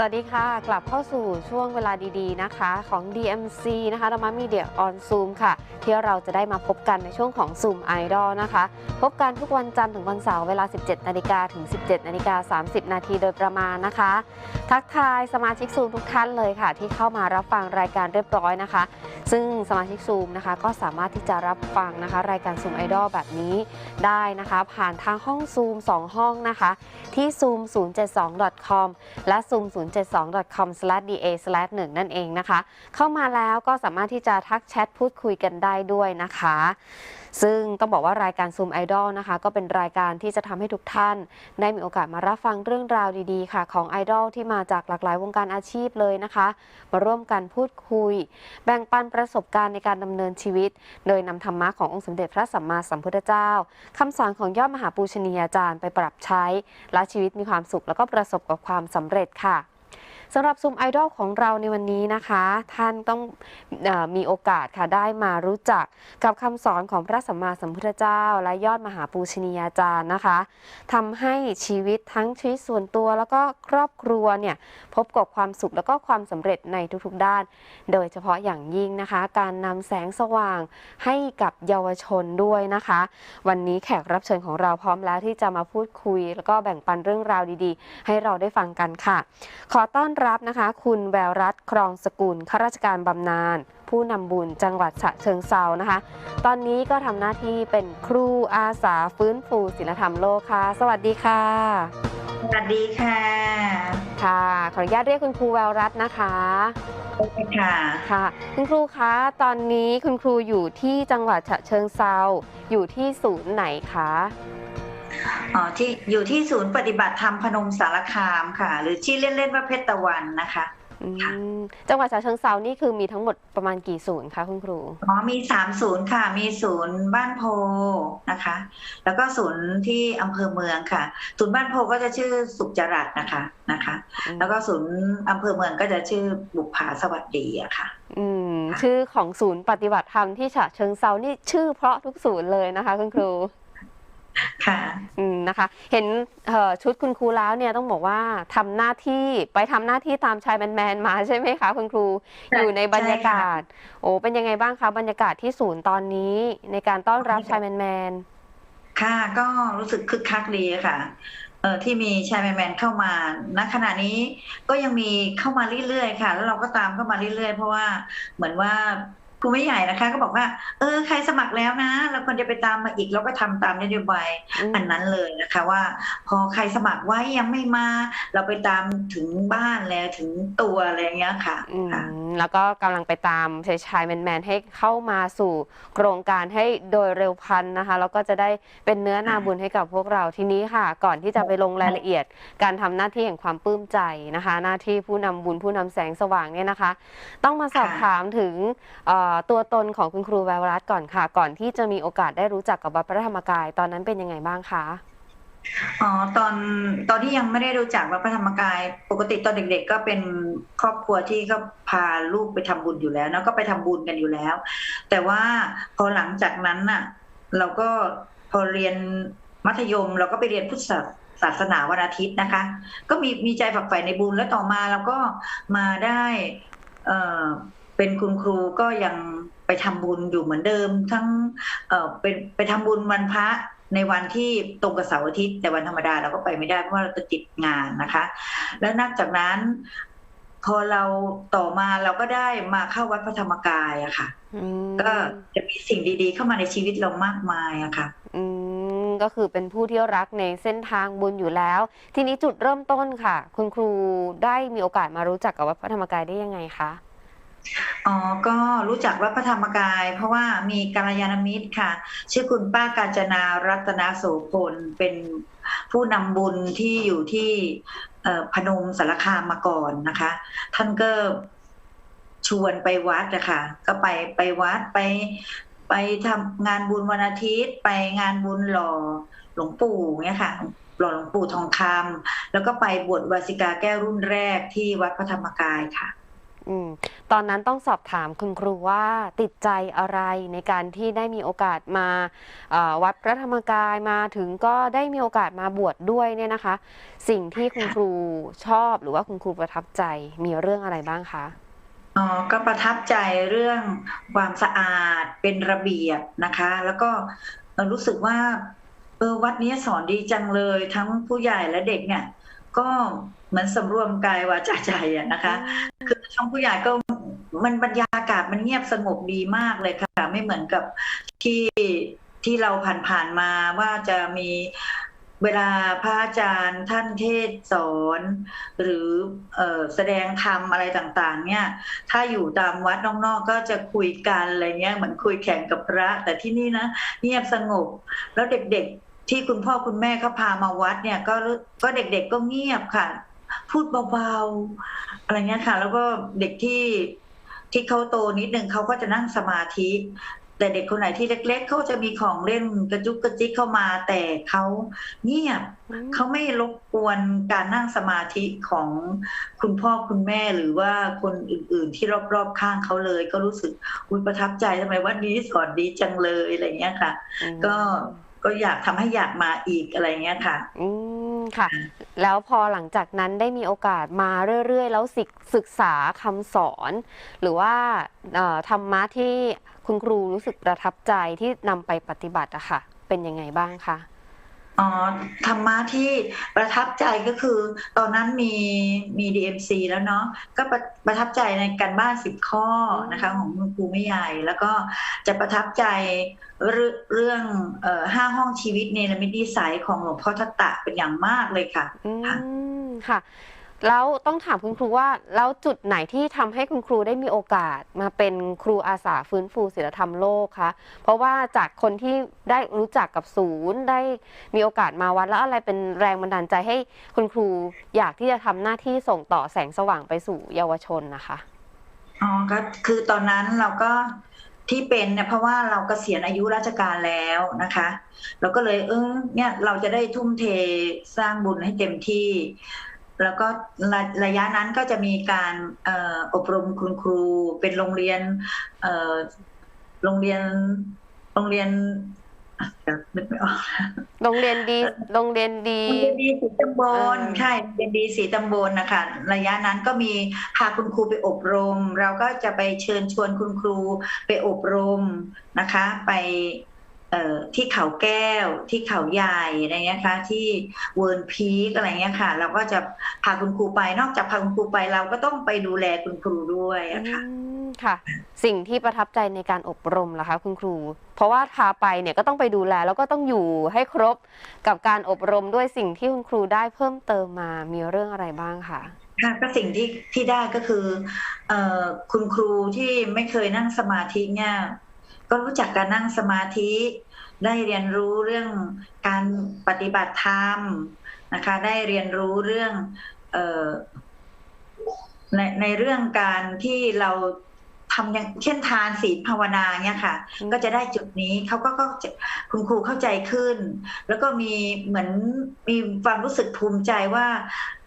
สวัสดีค่ะ กลับเข้าสู่ช่วงเวลาดีๆนะคะ ของ DMC นะคะเรามามีเดียออนซูมค่ะ ที่เราจะได้มาพบกันในช่วงของซูมไอดอลนะคะ พบกันทุกวันจันทร์ถึงวันเสาร์เวลา 17 นาฬิกาถึง 17 นาฬิกา 30 นาทีโดยประมาณนะคะ ทักทายสมาชิกซูมทุกท่านเลยค่ะ ที่เข้ามารับฟังรายการเรียบร้อยนะคะ ซึ่งสมาชิกซูมนะคะ ก็สามารถที่จะรับฟังนะคะ รายการซูมไอดอลแบบนี้ได้นะคะ ผ่านทางห้องซูม2 ห้องนะคะ ที่ zoom072.com และ zoom 0 072.com/da/1 นั่นเองนะคะ เข้ามาแล้วก็สามารถที่จะทักแชทพูดคุยกันได้ด้วยนะคะ ซึ่งต้องบอกว่ารายการซูมไอดอลนะคะ ก็เป็นรายการที่จะทำให้ทุกท่าน ได้มีโอกาสมารับฟังเรื่องราวดีๆ ค่ะ ของไอดอลที่มาจากหลากหลายวงการอาชีพเลยนะคะ มาร่วมกันพูดคุย แบ่งปันประสบการณ์ในการดำเนินชีวิต โดยนำธรรมะขององค์สมเด็จพระสัมมาสัมพุทธเจ้าคำสอนของยอดมหาปูชนียาจารย์ไปปรับใช้ และชีวิตมีความสุขแล้วก็ประสบกับความสำเร็จค่ะ สำหรับซูมไอดอลของเราในวันนี้นะคะ ท่านต้องอมีโอกาสค่ะได้มารู้จักกับคำสอนของพระสัมมาสัมพุทธเจ้า และยอดมหาปูชนียาจารย์นะคะทำให้ชีวิตทั้งชีวิตส่วนตัว แล้วก็ครอบครัวเนี่ยพบกับความสุขแล้วก็ความสำเร็จในทุกๆด้าน โดยเฉพาะอย่างยิ่งนะคะ การนำแสงสว่างให้กับเยาวชนด้วยนะคะ วันนี้แขกรับเชิญของเราพร้อมแล้วที่จะมาพูดคุย แล้วก็แบ่งปันเรื่องราวดีๆ ให้เราได้ฟังกันค่ะ ขอต้อนรับนะคะ คุณแววรัตน์ครองสกุลข้าราชการบำนาญผู้นำบุญจังหวัดฉะเชิงเซานะคะ ตอนนี้ก็ทำหน้าที่เป็นครูอาสาฟื้นฟูศิลธรรมโลกค่ะ สวัสดีค่ะ สวัสดีค่ะ ค่ะ ขออนุญาตเรียกคุณครูแววรัตน์นะคะค่ะค่ะ คุณครูคะตอนนี้คุณครูอยู่ที่จังหวัดฉะเชิงเซาอยู่ที่ศูนย์ไหนคะ อ๋อที่อยู่ที่ศูนย์ปฏิบัติธรรมพนมสารคามค่ะ หรือชื่อเล่นๆว่าเพชรตะวันนะคะอืค่ะมจังหวัดฉะเชิงเซานี่คือมีทั้งหมดประมาณกี่ศูนย์คะคุณครู อ๋อมีสามศูนย์ค่ะ มีศูนย์บ้านโพนะคะ แล้วก็ศูนย์ที่อำเภอเมืองค่ะ ศูนย์บ้านโพก็จะชื่อสุขจรัสนะคะนะคะแล้วก็ศูนย์อำเภอเมืองก็จะชื่อบุปผาสวัสดีอะค่ะ อืมชื่อของศูนย์ปฏิบัติธรรมที่ฉะเชิงเซานี่ชื่อเพราะทุกศูนย์เลยนะคะ คุณครู ค่ะอืมนะคะ เห็นเอ่อชุดคุณครูแล้วเนี่ยต้องบอกว่าทำหน้าที่ไปทำหน้าที่ตามชายแมนๆมาใช่ไหมคะคุณครูใช่อยู่ในบรรยากาใช่ศโอ้เป็นยังไงบ้างคะบรรยากาศที่ศูนย์ตอนนี้ในการต้อนรับชายแมนค่ะก็รู้สึกคึกคักดีค่ะเอ่อที่มีชายแมนๆเข้ามาณขณะนี้ก็ยังมีเข้ามาเรื่อยๆค่ะ แล้วเราก็ตามเข้ามาเรื่อยๆ เพราะว่าเหมือนว่า ครูไม่ใหญ่นะคะ ก็บอกว่า เออใครสมัครแล้วนะเราควรจะไปตามมาอีกเราก็ทำตามนโยบายๆอืมอันนั้นเลยนะคะว่า พอใครสมัครไว้ยังไม่มา เราไปตามถึงบ้านแล้วถึงตัวอะไรอย่างเงี้ยค่ะอืมค่ะแล้วก็กำลังไปตามชายชายแมนๆให้เข้ามาสู่โครงการให้โดยเร็วพลันนะคะแล้วก็จะได้เป็นเนื้อนาบุญให้กับพวกเราทีนี้ค่ะ ก่อนที่จะไปลงรายละเอียด การทำหน้าที่แห่งความปลื้มใจนะคะ หน้าที่ผู้นำบุญผู้นำแสงสว่างเนี่ยนะคะ ต้องมาสอบค่ะถามถึงเอ่อตัวตนของคุณครูแววรัตน์ก่อนค่ะ ก่อนที่จะมีโอกาสได้รู้จักกับวัดพระธรรมกาย ตอนนั้นเป็นยังไงบ้างคะอ๋อตอนตอนที่ยังไม่ได้รู้จักวัดพระธรรมกาย ปกติตอนเด็ก ๆ ก็เป็นครอบครัวที่ก็พาลูกไปทำบุญอยู่แล้วแล้วก็ไปทำบุญกันอยู่แล้ว แต่ว่าพอหลังจากนั้นน่ะ เราก็พอเรียนมัธยม เราก็ไปเรียนพุทธศาสนาวันอาทิตย์นะคะ ก็มีมีใจฝักใฝ่ในบุญแล้วต่อมาเราก็มาได้ เอ่อเป็นคุณครูก็ยังไปทำบุญอยู่เหมือนเดิม ทั้งเอ่อเป็นไปทำบุญวันพระในวันที่ตรงกับเสาร์อาทิตย์แต่วันธรรมดาเราก็ไปไม่ได้เพราะว่าเราจะติดงานนะคะ แล้วนับจากนั้นพอเราต่อมาเราก็ได้มาเข้าวัดพระธรรมกายอะค่ะอืมก็จะมีสิ่งดีๆ เข้ามาในชีวิตเรามากมายอะค่ะอืมก็คือเป็นผู้ที่รักในเส้นทางบุญอยู่แล้ว ทีนี้จุดเริ่มต้นค่ะ คุณครูได้มีโอกาสมารู้จักกับวัดพระธรรมกายได้ยังไงคะ อ๋อ ก็รู้จักวัดพระธรรมกาย เพราะว่ามีกัลยาณมิตรค่ะ ชื่อคุณป้ากาญจนารัตนาโสพลเป็นผู้นำบุญที่อยู่ที่พนมสารคามมาก่อนนะคะ ท่านก็ชวนไปวัดนะคะก็ไปไปวัดไปไปทำงานบุญวันอาทิตย์ ไปงานบุญหล่อหลวงปู่เนี่ยค่ะหล่อหลวงปู่ทองคำแล้วก็ไปบวชวาสิกาแก้วรุ่นแรกที่วัดพระธรรมกายค่ะ อืมตอนนั้นต้องสอบถามคุณครูว่าติดใจอะไรในการที่ได้มีโอกาสมาเอ่อวัดพระธรรมกายมาถึงก็ได้มีโอกาสมาบวชดด้วยเนี่ยนะคะ สิ่งที่คุณครูชอบหรือว่าคุณครูประทับใจมีเรื่องอะไรบ้างคะ อ๋อก็ประทับใจเรื่องความสะอาดเป็นระเบียบนะคะ แล้วก็เอ่อรู้สึกว่าเออวัดนี้สอนดีจังเลย ทั้งผู้ใหญ่และเด็กเนี่ย ก็เหมือนสำรวมกายวาจาใจอะนะคะ คือช่องผู้ใหญ่ก็มันบรรยากาศมันเงียบสงบดีมากเลยค่ะ ไม่เหมือนกับที่ที่เราผ่านๆมาว่าจะมีเวลาพระอาจารย์ท่านเทศน์สอน หรือเอ่อแสดงธรรมอะไรต่าง ๆ เนี่ย ถ้าอยู่ตามวัดนอกๆก็จะคุยกันอะไรเงี้ยเหมือนคุยแข่งกับพระ แต่ที่นี่นะเงียบสงบ แล้วเด็กๆ ที่คุณพ่อคุณแม่เขาพามาวัดเนี่ย ก็ก็เด็กๆก็เงียบค่ะ พูดเบาๆอะไรเงี้ยค่ะ แล้วก็เด็กที่ที่เขาโตนิดนึงเขาก็จะนั่งสมาธิ แต่เด็กคนไหนที่เล็ก ๆเขาจะมีของเล่นกระจุกกระจิกเข้ามา แต่เขาเงียบเขาไม่รบกวนการนั่งสมาธิของคุณพ่อคุณแม่หรือว่าคนอื่น ๆ ที่รอบๆข้างเขาเลย ก็รู้สึกอุยประทับใจทำไมวัดนี้สอนดีจังเลยอะไรเงี้ยค่ะอืมก็ ก็อยากทำให้อยากมาอีกอะไรเงี้ยค่ะ อืมค่ะ แล้วพอหลังจากนั้นได้มีโอกาสมาเรื่อยๆ แล้วศึกศึกษาคำสอน หรือว่าเอ่อธรรมะที่คุณครูรู้สึกประทับใจที่นำไปปฏิบัติอะค่ะ เป็นยังไงบ้างคะ อ๋อธรรมะที่ประทับใจก็คือ ตอนนั้นมีมี DMC แล้วเนาะก็ประประทับใจในการบ้านสิบข้อนะคะของคุณครูไม่ใหญ่ แล้วก็จะประทับใจเรื่องเรื่องเอ่อห้าห้องชีวิตเนรมิตนิสัยของหลวงพ่อทัตตะเป็นอย่างมากเลยค่ะอืค่ะมค่ะ แล้วต้องถามคุณครูว่าแล้วจุดไหนที่ทำให้คุณครูได้มีโอกาสมาเป็นครูอาสาฟื้นฟูศีลธรรมโลกคะเพราะว่าจากคนที่ได้รู้จักกับศูนย์ได้มีโอกาสมาวัดแล้วอะไรเป็นแรงบันดาลใจให้คุณครูอยากที่จะทำหน้าที่ส่งต่อแสงสว่างไปสู่เยาวชนนะคะ อ๋อก็คือตอนนั้นเราก็ที่เป็นเนี่ยเพราะว่าเรากเกษียณอายุราชการแล้วนะคะ เราก็เลยเออเนี่ยเราจะได้ทุ่มเทสร้างบุญให้เต็มที่ แล้วก็ระระยะนั้นก็จะมีการเอ่ออบรมคุณครูเป็นโรงเรียนเอ่อโรงเรียนโรงเรียนอะเดี๋ยวนึกไม่ออกโรงเรียนดี โรงเรียนดีโรงเรียนดีสีตำบลเออใช่โรงเรียนดีสีตำบลนะคะ ระยะนั้นก็มีพาคุณครูไปอบรม เราก็จะไปเชิญชวนคุณครูไปอบรมนะคะ ไปเอ่อ ที่เขาแก้วที่เขาใหญ่อะไรเงี้ยคะที่เวิร์นพีกอะไรเงี้ยค่ะ เราก็จะพาคุณครูไปนอกจากพาคุณครูไปเราก็ต้องไปดูแลคุณครูด้วยอะค่ะอืมค่ะ สิ่งที่ประทับใจในการอบรมล่ะคะ คุณครู เพราะว่าพาไปเนี่ยก็ต้องไปดูแลแล้วก็ต้องอยู่ให้ครบกับการอบรมด้วยสิ่งที่คุณครูได้เพิ่มเติมมามีเรื่องอะไรบ้างคะค่ะก็สิ่งที่ที่ได้ก็คือเอ่อคุณครูที่ไม่เคยนั่งสมาธิเนี่ย ก็รู้จักการนั่งสมาธิ ได้เรียนรู้เรื่องการปฏิบัติธรรมนะคะ ได้เรียนรู้เรื่องเอ่อในในเรื่องการที่เราทำอย่างเช่นทานศีลภาวนาเนี่ยค่ะอืมก็จะได้จุดนี้เขาก็ก็จะคุณครูเข้าใจขึ้น แล้วก็มีเหมือนมีความรู้สึกภูมิใจว่า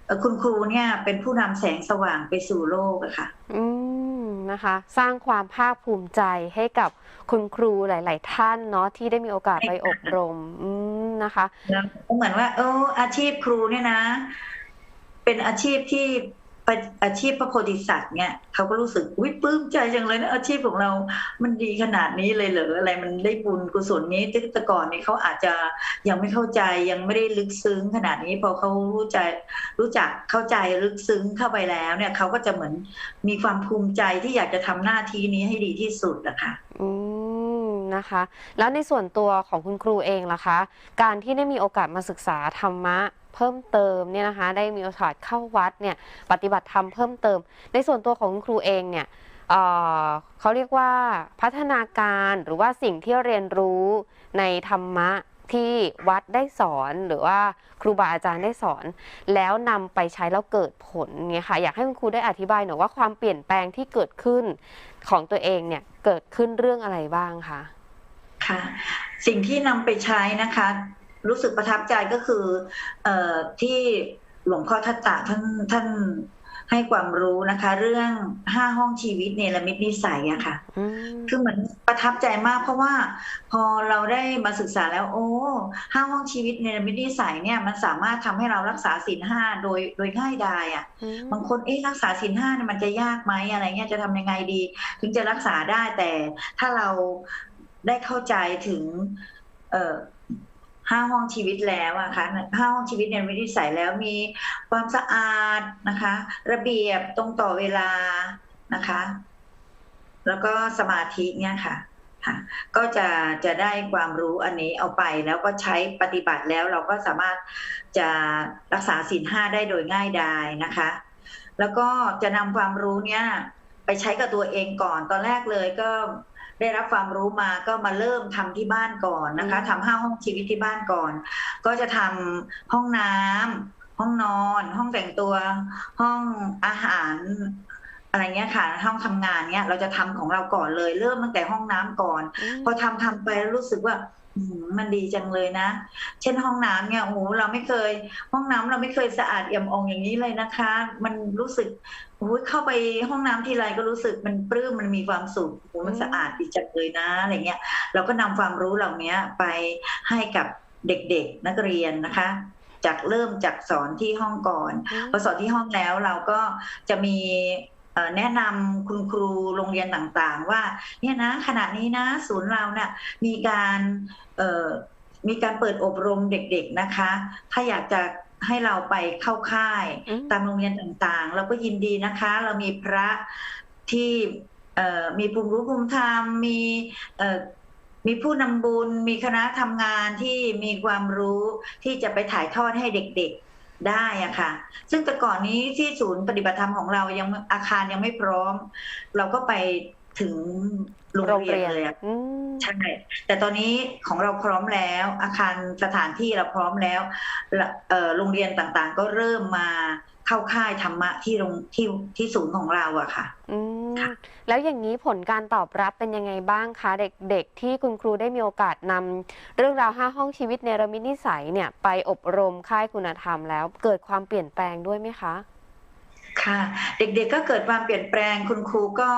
เอ่อคุณครูเนี่ยเป็นผู้นำแสงสว่างไปสู่โลกอะค่ะ อืมนะคะ สร้างความภาคภูมิใจให้กับ คุณครูหลาย ๆ ท่านเนาะที่ได้มีโอกาสไปอบรมอืมนะคะแล้วก็เหมือนว่า เอออาชีพครูเนี่ยนะ เป็นอาชีพที่เป็นอาชีพพระโพธิสัตว์เนี่ยเขาก็รู้สึกอุ้ยปลื้มใจจังเลยนะอาชีพของเรา มันดีขนาดนี้เลยเหรออะไรมันได้บุญกุศลนี้ที่แต่ก่อนนี่เขาอาจจะยังไม่เข้าใจยังไม่ได้ลึกซึ้งขนาดนี้พอเขารู้ใจรู้จักเข้าใจลึกซึ้งเข้าไปแล้วเนี่ยเขาก็จะเหมือนมีความภูมิใจที่อยากจะทำหน้าที่นี้ให้ดีที่สุดนะคะอืม นะคะ แล้วในส่วนตัวของคุณครูเองล่ะคะ การที่ได้มีโอกาสมาศึกษาธรรมะเพิ่มเติมเนี่ยนะคะ ได้มีโอกาสเข้าวัดเนี่ยปฏิบัติธรรมเพิ่มเติม ในส่วนตัวของคุณครูเองเนี่ยเเขาเรียกว่าพัฒนาการหรือว่าสิ่งที่เรียนรู้ในธรรมะที่วัดได้สอนหรือว่าครูบาอาจารย์ได้สอน แล้วนำไปใช้แล้วเกิดผลเนี่ยค่ะอยากให้คุณครูได้อธิบายหน่อยว่าความเปลี่ยนแปลงที่เกิดขึ้นของตัวเองเนี่ยเกิดขึ้นเรื่องอะไรบ้างคะ ค่ะ สิ่งที่นำไปใช้นะคะ รู้สึกประทับใจก็คือเอ่อที่หลวงพ่อทัตตะท่านท่านให้ความรู้นะคะ เรื่องห้าห้องชีวิตเนรมิตนิสัยอะค่ะอืมคือเหมือนประทับใจมากเพราะว่าพอเราได้มาศึกษาแล้ว โอ้ห้าห้องชีวิตเนรมิตนิสัยเนี่ย มันสามารถทำให้เรารักษาศีลห้าโดยโดยง่ายดายอะอืมบางคนเอ๊ะรักษาศีลห้าเนี่ยมันจะยากไหมอะไรเงี้ยจะทำยังไงดี ถึงจะรักษาได้แต่ถ้าเรา ได้เข้าใจถึงเห้าห้องชีวิตแล้วอะค่ะห้าห้องชีวิตเนี่ยวิธีใส่แล้วมีความสะอาดนะคะ ระเบียบตรงต่อเวลานะคะ แล้วก็สมาธิเนี่ยค่ะค่ะ ก็จะจะได้ความรู้อันนี้เอาไปแล้วก็ใช้ปฏิบัติแล้วเราก็สามารถจะรักษาศีลห้าได้โดยง่ายดายนะคะ แล้วก็จะนำความรู้เนี่ยไปใช้กับตัวเองก่อนตอนแรกเลยก็ ได้รับความรู้มาก็มาเริ่มทำที่บ้านก่อนนะคะอืมทำห้าห้องชีวิตที่บ้านก่อน ก็จะทำห้องน้ำห้องนอน ห้องแต่งตัว ห้องอาหารอะไรเงี้ยค่ะห้องทำงานเนี้ยเราจะทำของเราก่อนเลย เริ่มตั้งแต่ห้องน้ำก่อนมพอทำทำไปแล้วรู้สึกว่าอื มมันดีจังเลยนะ เช่นห้องน้ำเนี่ยโอ้โหเราไม่เคย ห้องน้ำเราไม่เคยสะอาดเอี่ยมอ่องอย่างนี้เลยนะคะ มันรู้สึกโอ้ยเข้าไปห้องน้ำทีไรก็รู้สึกมันปลื้มมันมีความสุขโอ้โหมันอืมสะอาดดีจังเลยนะอะไรเงี้ย เราก็นำความรู้เหล่านี้ไปให้กับเด็กๆนักเรียนนะคะ จากเริ่มจากสอนที่ห้องก่อนอืมพอสอนที่ห้องแล้วเราก็จะมีเอ่อ แนะนำคุณครูโรงเรียนต่างๆ ว่าเนี่ยนะขณะนี้นะศูนย์เราเนี่ยมีการเอ่อมีการเปิดอบรมเด็กๆนะคะ ถ้าอยากจะให้เราไปเข้าค่ายอืมตามโรงเรียนต่างๆ เราก็ยินดีนะคะ เรามีพระที่เอ่อมีภูมิรู้ภูมิธรรมมีเอ่อมีผู้นำบุญ มีคณะทำงานที่มีความรู้ที่จะไปถ่ายทอดให้เด็กๆ ได้อะค่ะ ซึ่งแต่ก่อนนี้ที่ศูนย์ปฏิบัติธรรมของเรายังอาคารยังไม่พร้อม เราก็ไปถึงโรงเรียนเลยอะอืมใช่แต่ตอนนี้ของเราพร้อมแล้ว อาคารสถานที่เราพร้อมแล้วละเอ่อโรงเรียนต่างๆ ก็เริ่มมา เข้าค่ายธรรมะที่โรงที่ที่ศูนย์ของเราอะค่ะอืมค่ะแล้วอย่างนี้ผลการตอบรับเป็นยังไงบ้างคะ เด็กๆที่คุณครูได้มีโอกาสนำเรื่องราวห้าห้องชีวิตในระมิตนิสัยเนี่ย ไปอบรมค่ายคุณธรรมแล้วเกิดความเปลี่ยนแปลงด้วยไหมคะ ค่ะ เด็กๆก็เกิดความเปลี่ยนแปลงคุณครูก็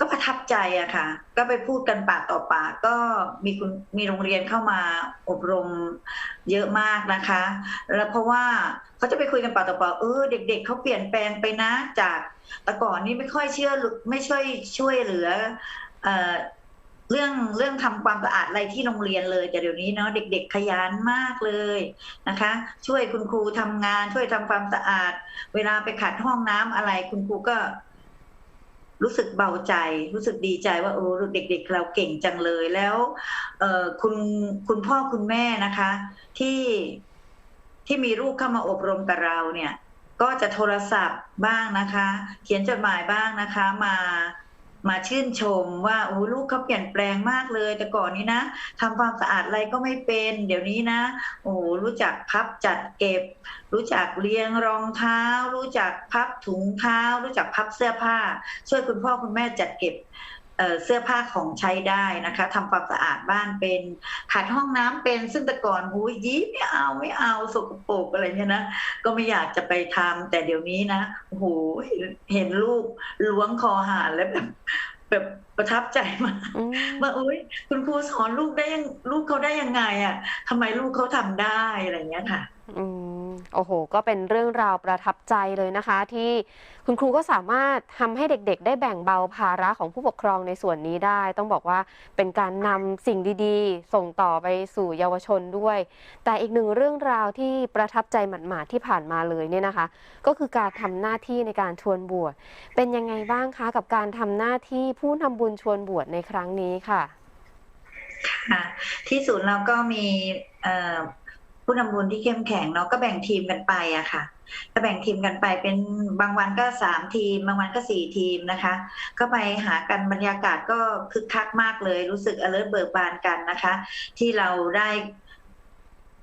ก็ประทับใจอะค่ะ ก็ไปพูดกันปากต่อปากก็มีคุณมีโรงเรียนเข้ามาอบรมเยอะมากนะคะ แล้วเพราะว่าเขาจะไปคุยกันปากต่อปากเออเด็ก ๆเขาเปลี่ยนแปลงไปนะจากแต่ก่อนนี้ไม่ค่อยเชื่อไม่ช่วยช่วยเหลือเอ่อเรื่องเรื่องทำความสะอาดอะไรที่โรงเรียนเลยแต่เดี๋ยวนี้เนาะเด็ก ๆ ขยันมากเลยนะคะ ช่วยคุณครูทำงานช่วยทำความสะอาด เวลาไปขัดห้องน้ำอะไรคุณครูก็ รู้สึกเบาใจ รู้สึกดีใจว่าโอ้เด็กๆเราเก่งจังเลยแล้วคุณคุณพ่อคุณแม่นะคะ ที่ที่มีลูกเข้ามาอบรมกับเราเนี่ย ก็จะโทรศัพท์บ้างนะคะ เขียนจดหมายบ้างนะคะ มา มาชื่นชมว่าโอ้ลูกเขาเปลี่ยนแปลงมากเลย แต่ก่อนนี้นะทำความสะอาดอะไรก็ไม่เป็น เดี๋ยวนี้นะโอ้รู้จักพับจัดเก็บ รู้จักเรียงรองเท้า รู้จักพับถุงเท้า รู้จักพับเสื้อผ้า ช่วยคุณพ่อคุณแม่จัดเก็บ เอ่อเสื้อผ้าของใช้ได้นะคะทำความสะอาดบ้านเป็นขัดห้องน้ำเป็นซึ่งแต่ก่อนหูยยี้ไม่เอาไม่เอาสกปรกอะไรเนี่ยนะก็ไม่อยากจะไปทำแต่เดี๋ยวนี้นะโอ้โหเห็นเห็นลูกล้วงคอหานแล้วแบบแบบประทับใจมากอืมว่าอุ้ยคุณครูสอนลูกได้ยังลูกเขาได้ยังไงอะทำไมลูกเขาทำได้อะไรอย่างเงี้ยค่ะ อืมโอ้โห ก็เป็นเรื่องราวประทับใจเลยนะคะที่ คุณครูก็สามารถทำให้เด็กๆ ได้แบ่งเบาภาระของผู้ปกครองในส่วนนี้ได้ ต้องบอกว่าเป็นการนำสิ่งดีๆ ส่งต่อไปสู่เยาวชนด้วย แต่อีกหนึ่งเรื่องราวที่ประทับใจหมาดๆที่ผ่านมาเลยเนี่ยนะคะ ก็คือการทำหน้าที่ในการชวนบวชเป็นยังไงบ้างคะกับการทำหน้าที่ผู้นำบุญชวนบวชในครั้งนี้ค่ะค่ะที่ศูนย์เราก็มีผู้นำบุญที่เข้มแข็งเนาะก็แบ่งทีมกันไปอะค่ะ ก็แบ่งทีมกันไปเป็นบางวันก็สามทีม บางวันก็สี่ทีมนะคะ ก็ไปหากันบรรยากาศก็คึกคักมากเลย รู้สึก alert เบิกบานกันนะคะ ที่เราได้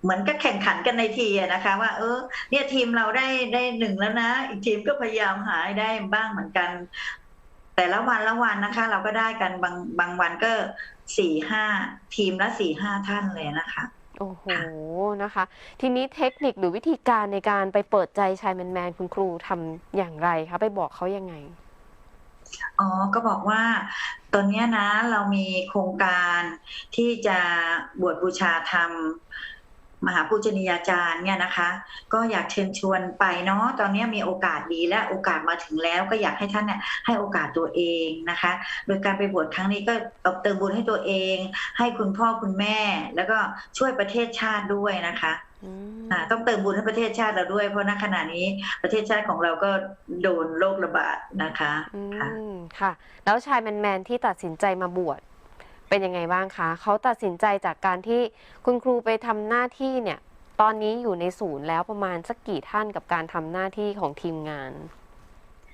เหมือนก็แข่งขันกันในทีนะคะ ว่า เออ เนี่ยทีมเราได้ได้หนึ่งแล้วนะ อีกทีมก็พยายามหาให้ได้บ้างเหมือนกัน แต่ละวันละวันนะคะ เราก็ได้กันบางบางวันก็สี่ห้าทีมละสี่ห้าท่านเลยนะคะ โอ้โหนะคะ ทีนี้เทคนิคหรือวิธีการในการไปเปิดใจชายแมนๆคุณครูทำอย่างไรคะไปบอกเขายังไงอ๋อ ก็บอกว่าตอนเนี้ยนะเรามีโครงการที่จะบวชบูชาธรรม มหาปูชนียาจารย์เนี่ยนะคะ ก็อยากเชิญชวนไปเนาะตอนเนี้ยมีโอกาสดีและโอกาสมาถึงแล้ว ก็อยากให้ท่านเนี่ยให้โอกาสตัวเองนะคะ โดยการไปบวชครั้งนี้ก็เติมบุญให้ตัวเอง ให้คุณพ่อคุณแม่ แล้วก็ช่วยประเทศชาติด้วยนะคะอืมอ่าต้องเติมบุญให้ประเทศชาติเราด้วย เพราะณขณะนี้ประเทศชาติของเราก็โดนโรคระบาดนะคะอืค่ะมค่ะ แล้วชายแมนๆที่ตัดสินใจมาบวช เป็นยังไงบ้างคะเขาตัดสินใจจากการที่คุณครูไปทำหน้าที่เนี่ย ตอนนี้อยู่ในศูนย์แล้วประมาณสักกี่ท่านกับการทำหน้าที่ของทีมงาน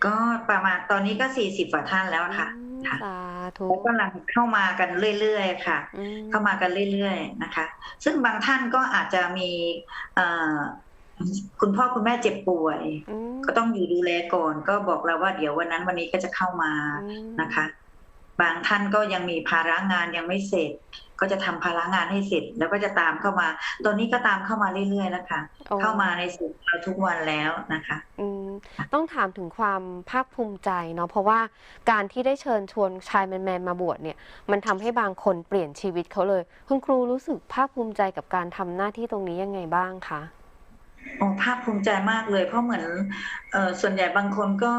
ก็ประมาณตอนนี้ก็สี่สิบกว่าท่านแล้วค่ะอืมค่ะสาธุแล้วกำลังเข้ามากันเรื่อยๆค่ะ อืม เข้ามากันเรื่อยๆนะคะ ซึ่งบางท่านก็อาจจะมีเอ่อคุณพ่อคุณแม่เจ็บป่วย อืมก็ต้องอยู่ดูแลก่อน ก็บอกเราว่าเดี๋ยววันนั้นวันนี้ก็จะเข้ามาอืมนะคะ บางท่านก็ยังมีภาระงานยังไม่เสร็จ ก็จะทำภาระงานให้เสร็จ แล้วก็จะตามเข้ามา ตอนนี้ก็ตามเข้ามาเรื่อยๆแล้วค่ะโอ้เข้ามาในสูตรเราทุกวันแล้วนะคะอืมต้องถามถึงความภาคภูมิใจเนาะเพราะว่าการที่ได้เชิญชวนชายแมนๆมาบวชเนี่ย มันทำให้บางคนเปลี่ยนชีวิตเขาเลย คุณครูรู้สึกภาคภูมิใจกับการทำหน้าที่ตรงนี้ยังไงบ้างคะโอ้ภาคภูมิใจมากเลย เพราะเหมือนเออส่วนใหญ่บางคนก็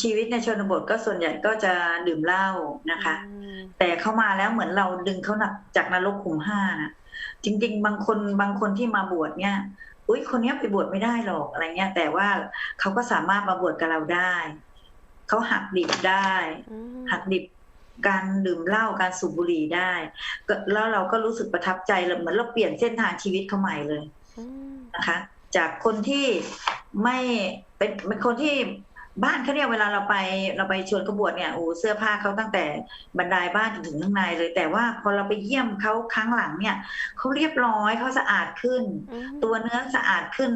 ชีวิตในชนบทก็ส่วนใหญ่ก็จะดื่มเหล้านะคะอืมแต่เข้ามาแล้วเหมือนเราดึงเขาหนักจากนรกขุมห้านะจริง ๆ บางคนบางคนที่มาบวชเนี่ยอุ้ยคนเนี้ยไปบวชไม่ได้หรอกอะไรเงี้ย แต่ว่าเขาก็สามารถมาบวชกับเราได้เขาหักดิบได้อืมหักดิบการดื่มเหล้าการสูบบุหรี่ได้ก็แล้วเราก็รู้สึกประทับใจเลยเหมือนเราเปลี่ยนเส้นทางชีวิตเขาใหม่เลยอืมนะคะ จากคนที่ไม่เป็นเป็นคนที่ บ้านเขาเนี่ยเวลาเราไปเราไปชวนเขาบวชเนี่ยโอ้เสื้อผ้าเขาตั้งแต่บันไดบ้านจนถึงข้างในเลย แต่ว่าพอเราไปเยี่ยมเขาครั้งหลังเนี่ยเขาเรียบร้อยเขาสะอาดขึ้นอืมตัวเนื้อสะอาดขึ้น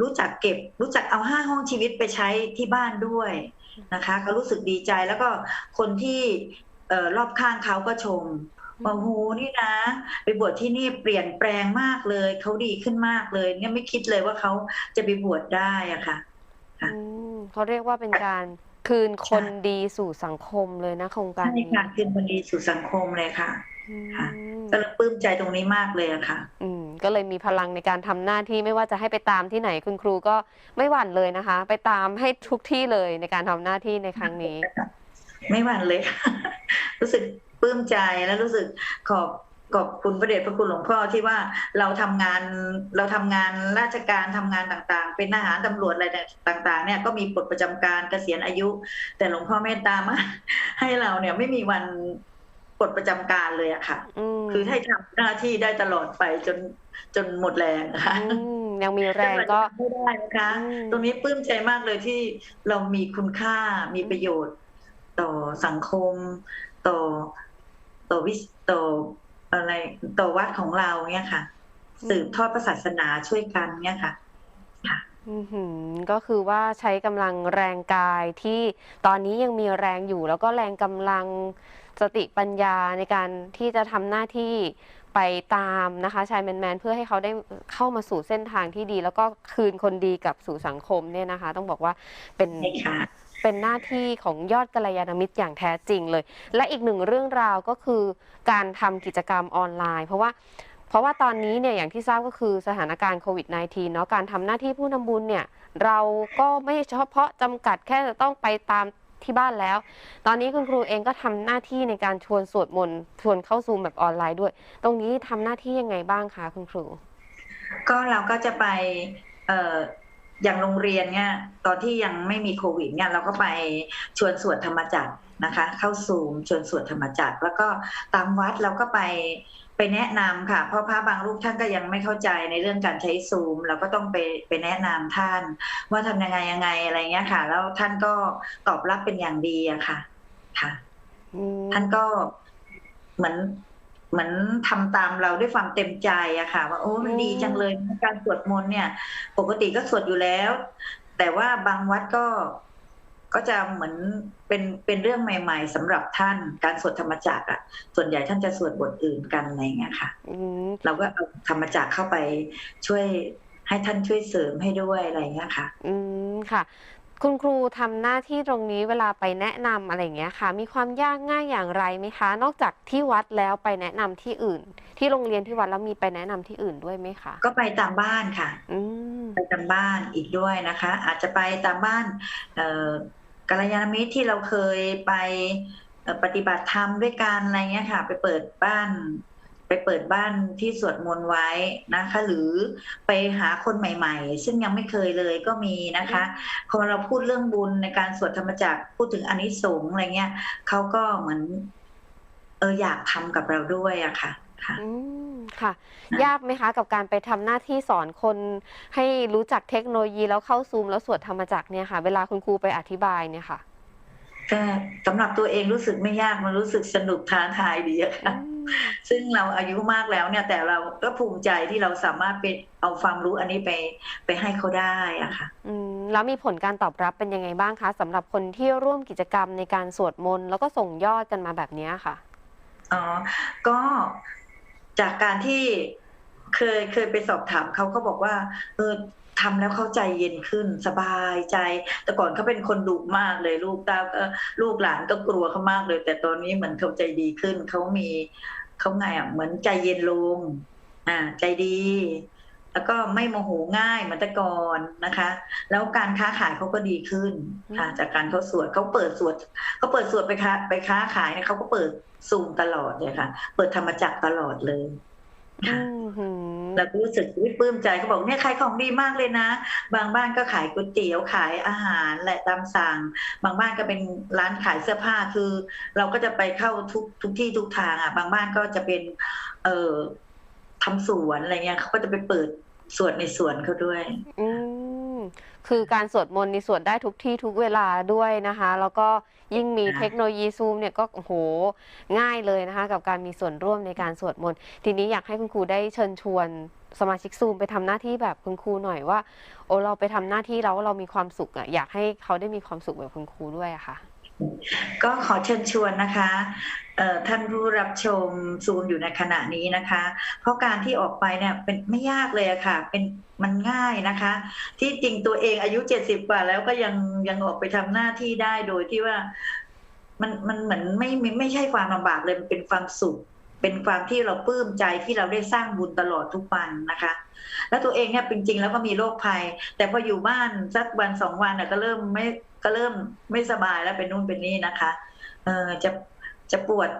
รู้จักเก็บ รู้จักเอาห้าห้องชีวิตไปใช้ที่บ้านด้วยนะคะเขารู้สึกดีใจแล้วก็คนที่เอ่อรอบข้างเขาก็ชมว่าโอ้โหนี่นะ ไปบวชที่นี่เปลี่ยนแปลงมากเลยเขาดีขึ้นมากเลย เนี่ยไม่คิดเลยว่าเขาจะไปบวชได้อะค่ะค่ะอืม เขาเรียกว่าเป็นการคืนคนดีสู่สังคมเลยนะโครงการใช่นี้ค่ะคืนคนดีสู่สังคมเลยค่ะอืมค่ะก็เลยปลื้มใจตรงนี้มากเลยอะค่ะ อืม ก็เลยมีพลังในการทำหน้าที่ไม่ว่าจะให้ไปตามที่ไหนคุณครูก็ไม่หวั่นเลยนะคะ ไปตามให้ทุกที่เลยในการทำหน้าที่ในครั้งนี้ ไม่หวั่นเลยค่ะรู้สึกปลื้มใจและรู้สึกขอบ ขอบคุณพระเดชพระคุณหลวงพ่อที่ว่าเราทำงานเราทำงานราชการทำงานต่างๆ เป็นทหารตำรวจอะไรต่าง ๆ เนี่ยก็มีปลดประจำการเกษียณอายุ แต่หลวงพ่อเมตตามากให้เราเนี่ยไม่มีวันปลดประจำการเลยอะค่ะอืมคือให้ทำหน้าที่ได้ตลอดไปจนจนหมดแรงนะคะอืมยังมีแรงก็ไม่ได้นะคะอืมตรงนี้ปลื้มใจมากเลยที่เรามีคุณค่ามีประโยชน์ ต่อสังคม ต่อต่อวิสต่อ อะไรต่อวัดของเราเนี่ยค่ะ สืบทอดพระศาสนาช่วยกันเนี่ยค่ะอื้อหือก็คือว่าใช้กำลังแรงกายที่ตอนนี้ยังมีแรงอยู่ แล้วก็แรงกำลังสติปัญญาในการที่จะทำหน้าที่ไปตามนะคะชายแมนๆเพื่อให้เขาได้เข้ามาสู่เส้นทางที่ดี แล้วก็คืนคนดีกลับสู่สังคมเนี่ยนะคะ ต้องบอกว่าเป็นใช่ค่ะ เป็นหน้าที่ของยอดกัลยาณมิตรอย่างแท้จริงเลย และอีกหนึ่งเรื่องราวก็คือการทำกิจกรรมออนไลน์ เพราะว่าเพราะว่าตอนนี้เนี่ยอย่างที่ทราบก็คือสถานการณ์โควิด -19 เนาะการทำหน้าที่ผู้นำบุญเนี่ยเราก็ไม่เฉพาะจำกัดแค่จะต้องไปตามที่บ้านแล้ว ตอนนี้คุณครูเองก็ทำหน้าที่ในการชวนสวดมนต์ชวนเข้าซูมแบบออนไลน์ด้วย ตรงนี้ทำหน้าที่ยังไงบ้างคะคุณครู ก็เราก็จะไปเอ่ออย่างโรงเรียนเนี่ยตอนที่ยังไม่มีโควิดเนี่ยเราก็ไปชวนสวดธรรมจักรนะคะ เข้าซูมชวนสวดธรรมจักร แล้วก็ตามวัดเราก็ไปไปแนะนำค่ะ เพราะพระบางรูปท่านก็ยังไม่เข้าใจในเรื่องการใช้ซูม เราก็ต้องไปไปแนะนำท่าน ว่าทำยังไงยังไงอะไรเงี้ยค่ะ แล้วท่านก็ตอบรับเป็นอย่างดีอะค่ะ ค่ะอืมท่านก็เหมือน เหมือนทำตามเราด้วยความเต็มใจอะค่ะ ว่าโอ้มันดีจังเลยการสวดมนต์เนี่ย ปกติก็สวดอยู่แล้ว แต่ว่าบางวัดก็ก็จะเหมือนเป็นเป็นเรื่องใหม่ ๆสำหรับท่านการสวดธรรมจักรอะ ส่วนใหญ่ท่านจะสวดบทอื่นกันอะไรอย่างเงี้ยค่ะอืมเราก็เอาธรรมจักรเข้าไปช่วยให้ท่านช่วยเสริมให้ด้วยอะไรอย่างเงี้ยค่ะ อืมค่ะ คุณครูทำหน้าที่ตรงนี้เวลาไปแนะนำอะไรอย่างเงี้ยค่ะ มีความยากง่ายอย่างไรไหมคะ นอกจากที่วัดแล้วไปแนะนำที่อื่น ที่โรงเรียนที่วัดแล้วมีไปแนะนำที่อื่นด้วยไหมคะ ก็ไปตามบ้านค่ะอืมไปตามบ้านอีกด้วยนะคะ อาจจะไปตามบ้านเอ่อกัลยาณมิตรที่เราเคยไปเอ่อปฏิบัติธรรมด้วยกันอะไรเงี้ยค่ะ ไปเปิดบ้าน ไปเปิดบ้านที่สวดมนต์ไว้นะคะ หรือไปหาคนใหม่ ๆ ซึ่งยังไม่เคยเลยก็มีนะคะพอเราพูดเรื่องบุญในการสวดธรรมจักรพูดถึงอานิสงส์อะไรเงี้ยเขาก็เหมือน เอออยากทำกับเราด้วยอะค่ะค่ะอืมค่ะนะยากไหมคะ กับการไปทำหน้าที่สอนคนให้รู้จักเทคโนโลยีแล้วเข้าซูมแล้วสวดธรรมจักรเนี่ยค่ะ เวลาคุณครูไปอธิบายเนี่ยค่ะ ก็สำหรับตัวเองรู้สึกไม่ยากมันรู้สึกสนุกท้าทายดีอะอืค่ะมซึ่งเราอายุมากแล้วเนี่ย แต่เราก็ภูมิใจที่เราสามารถไปเอาความรู้อันนี้ไปไปให้เขาได้อะค่ะอืมแล้วมีผลการตอบรับเป็นยังไงบ้างคะสำหรับคนที่ร่วมกิจกรรมในการสวดมนต์แล้วก็ส่งยอดกันมาแบบเนี้ยค่ะอ๋อก็จากการที่เคยเคยไปสอบถามเขาเขาบอกว่าเออ ทำแล้วเข้าใจเย็นขึ้นสบายใจ แต่ก่อนเขาเป็นคนดุมากเลย ลูกตาก็ลูกหลานก็กลัวเขามากเลย แต่ตอนนี้เหมือนเขาใจดีขึ้นเขามีเขาไงอะเหมือนใจเย็นลงอ่าใจดี แล้วก็ไม่โมโหง่ายเหมือนแต่ก่อนนะคะ แล้วการค้าขายเขาก็ดีขึ้นค่ะจากการเขาสวดเขาเปิดสวดเขาเปิดสวดไปค้าไปค้าขายเนี่ยเขาก็เปิดซูมตลอดเลยค่ะ เปิดธรรมจักรตลอดเลยค่ะ เราก็รู้สึกวิปลื้มใจเขาบอกเนี่ยขายของดีมากเลยนะ บางบ้านก็ขายก๋วยเตี๋ยวขายอาหารและตามสั่ง บางบ้านก็เป็นร้านขายเสื้อผ้าคือ เราก็จะไปเข้าทุกทุกที่ทุกทางอะ บางบ้านก็จะเป็น เอ่อทำสวนอะไรเงี้ยเขาก็จะไปเปิดสวนในสวนเขาด้วย อืม คือการสวดมนต์นี่สวดได้ทุกที่ทุกเวลาด้วยนะคะ แล้วก็ยิ่งมีค่ะเทคโนโลยีซูมเนี่ยก็โอ้โหง่ายเลยนะคะ กับการมีส่วนร่วมในการสวดมนต์ทีนี้อยากให้คุณครูได้เชิญชวนสมาชิกซูมไปทำหน้าที่แบบคุณครูหน่อยว่า โอ้เราไปทำหน้าที่แล้วเรามีความสุขอะอยากให้เขาได้มีความสุขแบบคุณครูด้วยอะค่ะ ก็ขอเชิญชวนนะคะท่านผู้รับชมซูมอยู่ในขณะนี้นะคะ เพราะการที่ออกไปเนี่ยเป็นไม่ยากเลยอะค่ะ เป็นมันง่ายนะคะ ที่จริงตัวเองอายุเจ็ดสิบกว่าแล้วก็ยังยังออกไปทำหน้าที่ได้โดยที่ว่ามันมันเหมือนไม่ไม่ไม่ใช่ความลำบากเลยมันเป็นความสุข เป็นความที่เราปลื้มใจที่เราได้สร้างบุญตลอดทุกวันนะคะ แล้วตัวเองเนี่ยจริงๆแล้วก็มีโรคภัย แต่พออยู่บ้านสักวันสองวันน่ก็เริ่มไม่ ก็เริ่มไม่สบายแล้วเป็นนู่นเป็นนี่นะคะเออจะจะปวด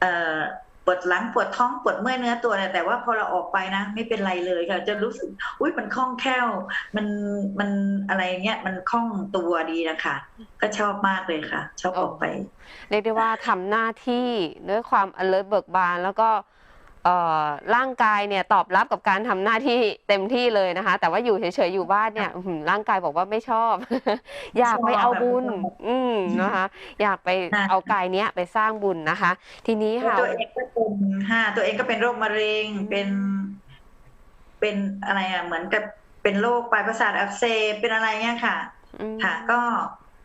เอ่อปวดหลังปวดท้องปวดเมื่อยเนื้อตัวเนี่ยแต่ว่าพอเราออกไปนะ ไม่เป็นไรเลยค่ะ จะรู้สึกอุ้ยมันคล่องแคล่ว มันมันอะไรเงี้ยมันคล่องตัวดีนะคะก็ชอบมากเลยค่ะ ชอบออกไป เรียกได้ว่าทำหน้าที่ด้วยความ alert เบิกบานแล้วก็ ร่างกายเนี่ยตอบรับกับการทำหน้าที่เต็มที่เลยนะคะ แต่ว่าอยู่เฉยๆอยู่บ้านเนี่ยอื้อหือร่างกายบอกว่าไม่ชอบ อยากไปเอาบุญ อืมนะคะ อยากไปค่ะเอากายเนี้ยไปสร้างบุญนะคะ ทีนี้ค่ะตัวเองก็เป็นห้าตัวเองก็เป็นโรคมะเร็งเป็นเป็นอะไรอะเหมือนกับเป็นโรคปลายประสาทอักเสบเป็นอะไรเงี้ยค่ะอืมค่ะ ก็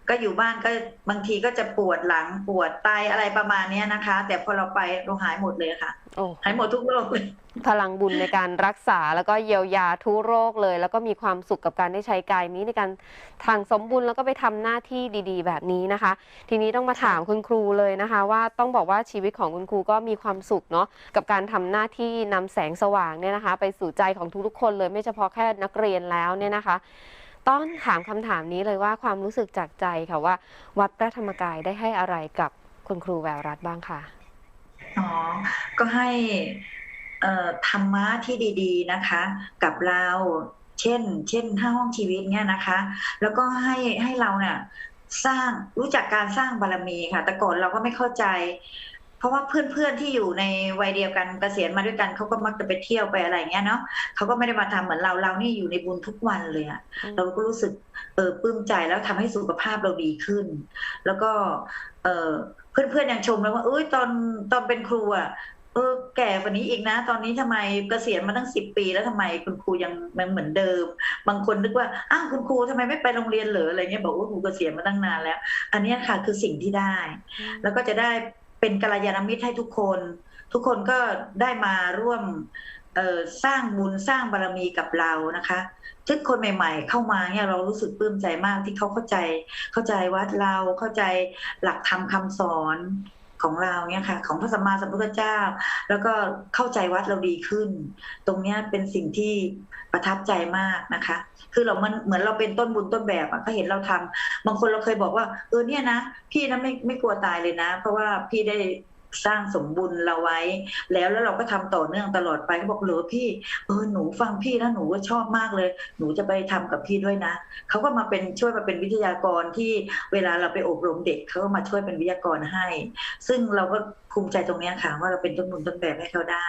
ก็อยู่บ้านก็บางทีก็จะปวดหลังปวดไตอะไรประมาณเนี้ยนะคะ แต่พอเราไปเราหายหมดเลยค่ะโอ้หายหมดทุกโรคเลยพลังบุญในการรักษาแล้วก็เยียวยาทุกโรคเลย แล้วก็มีความสุขกับการได้ใช้กายนี้ในการทางสมบุญแล้วก็ไปทำหน้าที่ดีๆ แบบนี้นะคะ ทีนี้ต้องมาถามคุณครูเลยนะคะ ว่าต้องบอกว่าชีวิตของคุณครูก็มีความสุขเนาะกับการทำหน้าที่นำแสงสว่างเนี่ยนะคะ ไปสู่ใจของทุกๆคนเลยไม่เฉพาะแค่นักเรียนแล้วเนี่ยนะคะ ต้องถามคำถามนี้เลยว่าความรู้สึกจากใจค่ะว่า วัดพระธรรมกายได้ให้อะไรกับคุณครูแววรัตน์บ้างค่ะอ๋อก็ให้ธรรมะที่ดีๆนะคะ กับเราเช่น เช่นห้าห้องชีวิตเนี่ยนะคะ แล้วก็ให้ให้เราเนี่ยสร้างรู้จักการสร้างบารมีค่ะ แต่ก่อนเราก็ไม่เข้าใจ เพราะว่าเพื่อนๆที่อยู่ในวัยเดียวกันเกษียณมาด้วยกันเขาก็มักจะไปเที่ยวไปอะไรอย่างเงี้ยเนาะเขาก็ไม่ได้มาทำเหมือนเราเรานี่อยู่ในบุญทุกวันเลยอะเราก็รู้สึกเออปลื้มใจแล้วทำให้สุขภาพเราดีขึ้น แล้วก็เออเพื่อนๆยังชมเลยว่าเอ้ยตอนตอนเป็นครูอะเอเออแก่กว่านี้อีกนะ ตอนนี้ทำไมเกษียณมาตั้งสิบปี แล้วทำไมคุณครูยังยังเหมือนเดิม บางคนนึกว่าอ้าวคุณครูทำไมไม่ไปโรงเรียนเหรออะไรเงี้ยบอกว่าครูเกษียณมาตั้งนานแล้ว อันเนี้ยค่ะคือสิ่งที่ได้ แล้วก็จะได้ เป็นกัลยาณมิตรให้ทุกคน ทุกคนก็ได้มาร่วมสร้างบุญสร้างบารมีกับเรานะคะทุกคนใหม่ ๆ เข้ามาเนี่ยเรารู้สึกปลื้มใจมากที่เขาเข้าใจเข้าใจวัดเราเข้าใจหลักธรรมคำสอนของเราเนี่ยค่ะ ของพระสัมมาสัมพุทธเจ้า แล้วก็เข้าใจวัดเราดีขึ้น ตรงเนี้ยเป็นสิ่งที่ ประทับใจมากนะคะ คือเรามันเหมือนเราเป็นต้นบุญต้นแบบอะก็เห็นเราทำบางคนเราเคยบอกว่า เออเนี่ยนะพี่นะไม่ไม่กลัวตายเลยนะ เพราะว่าพี่ได้สร้างสมบุญเราไว้ แล้วแล้วเราก็ทำต่อเนื่องตลอดไปเขาบอกเหรอพี่เออหนูฟังพี่แล้วหนูก็ชอบมากเลย หนูจะไปทำกับพี่ด้วยนะเขาก็มาเป็นช่วยมาเป็นวิทยากรที่เวลาเราไปอบรมเด็กเขาก็มาช่วยเป็นวิทยากรให้ ซึ่งเราก็ภูมิใจตรงเนี้ยค่ะว่าเราเป็นต้นบุญต้นแบบให้เขาได้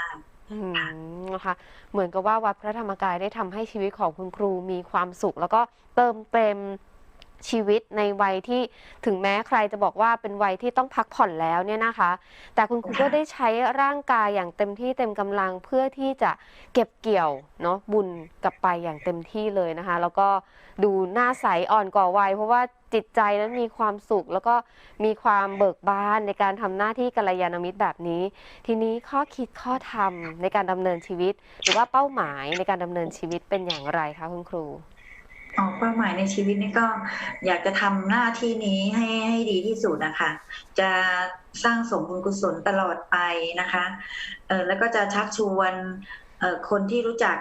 อืมนะคะเหมือนกับว่าวัดพระธรรมกายได้ทำให้ชีวิตของคุณครูมีความสุข แล้วก็เติมเต็ม ชีวิตในวัยที่ถึงแม้ใครจะบอกว่าเป็นวัยที่ต้องพักผ่อนแล้วเนี่ยนะคะ แต่คุณครูก็ได้ใช้ร่างกายอย่างเต็มที่เต็มกำลังเพื่อที่จะเก็บเกี่ยวเนาะบุญกลับไปอย่างเต็มที่เลยนะคะ แล้วก็ดูหน้าใสอ่อนกว่าวัยเพราะว่าจิตใจนั้นมีความสุข แล้วก็มีความเบิกบานในการทำหน้าที่กัลยาณมิตรแบบนี้ ทีนี้ข้อคิดข้อธรรมในการดำเนินชีวิต หรือว่าเป้าหมายในการดำเนินชีวิตเป็นอย่างไรคะคุณครู อ๋อเป้าหมายในชีวิตนี่ก็อยากจะทำหน้าที่นี้ให้ให้ดีที่สุดนะคะ จะสร้างสมบุญกุศลตลอดไปนะคะเออแล้วก็จะชักชวนเออคนที่รู้จัก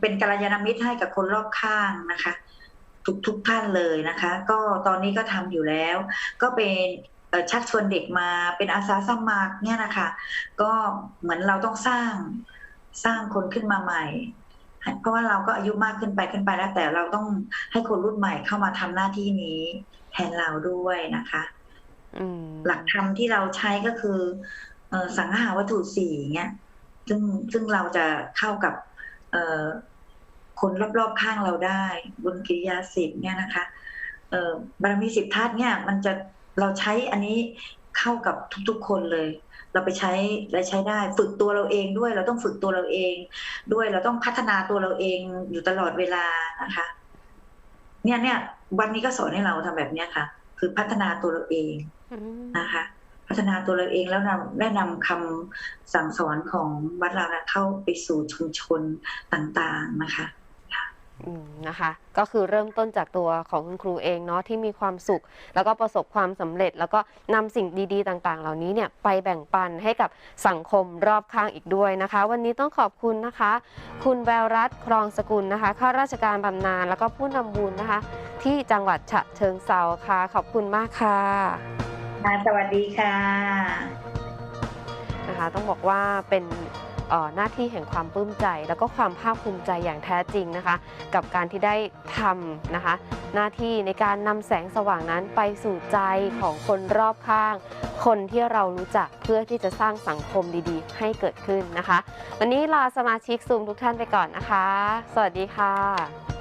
เป็นกัลยาณมิตรให้กับคนรอบข้างนะคะ ทุกทุกท่านเลยนะคะ ก็ตอนนี้ก็ทำอยู่แล้ว ก็เป็นชักชวนเด็กมาเป็นอาสาสมัครเนี่ยนะคะ ก็เหมือนเราต้องสร้างสร้างคนขึ้นมาใหม่ เพราะว่าเราก็อายุมากขึ้นไปขึ้นไปแล้วแต่เราต้องให้คนรุ่นใหม่เข้ามาทำหน้าที่นี้แทนเราด้วยนะคะอืมหลักธรรมที่เราใช้ก็คือเอ่อสังหาวัตถุสี่เงี้ย ซึ่งซึ่งเราจะเข้ากับเอ่อคนรอบๆข้างเราได้บุญกิริยาสิบเนี่ยนะคะเอ่อบารมีสิบทัศน์เนี่ย มันจะเราใช้อันนี้เข้ากับทุกๆคนเลย เราไปใช้และใช้ได้ ฝึกตัวเราเองด้วย เราต้องฝึกตัวเราเอง ด้วยเราต้องพัฒนาตัวเราเองอยู่ตลอดเวลานะคะ เนี่ยเนี่ยวันนี้ก็สอนให้เราทำแบบเนี้ยค่ะ คือพัฒนาตัวเราเองนะคะ พัฒนาตัวเราเองแล้วนำได้นำคำสั่งสอนของวัดเรานะเข้าไปสู่ชุมชนต่าง ๆนะคะ นะคะ ก็คือเริ่มต้นจากตัวของคุณครูเองเนาะที่มีความสุข แล้วก็ประสบความสำเร็จ แล้วก็นำสิ่งดีๆ ต่างๆ เหล่านี้เนี่ยไปแบ่งปันให้กับสังคมรอบข้างอีกด้วยนะคะ วันนี้ต้องขอบคุณนะคะ คุณแววรัตน์ครองสกุลนะคะข้าราชการบำนาญแล้วก็ผู้นำบุญนะคะ ที่จังหวัดฉะเชิงเซาค่ะ ขอบคุณมากค่ะค่ะสวัสดีค่ะนะคะต้องบอกว่าเป็นเอ่อ หน้าที่แห่งความปลื้มใจ แล้วก็ความภาคภูมิใจอย่างแท้จริงนะคะ กับการที่ได้ทำนะคะ หน้าที่ในการนำแสงสว่างนั้นไปสู่ใจของคนรอบข้าง คนที่เรารู้จักเพื่อที่จะสร้างสังคมดีๆ ให้เกิดขึ้นนะคะ วันนี้ลาสมาชิกซูมทุกท่านไปก่อนนะคะ สวัสดีค่ะ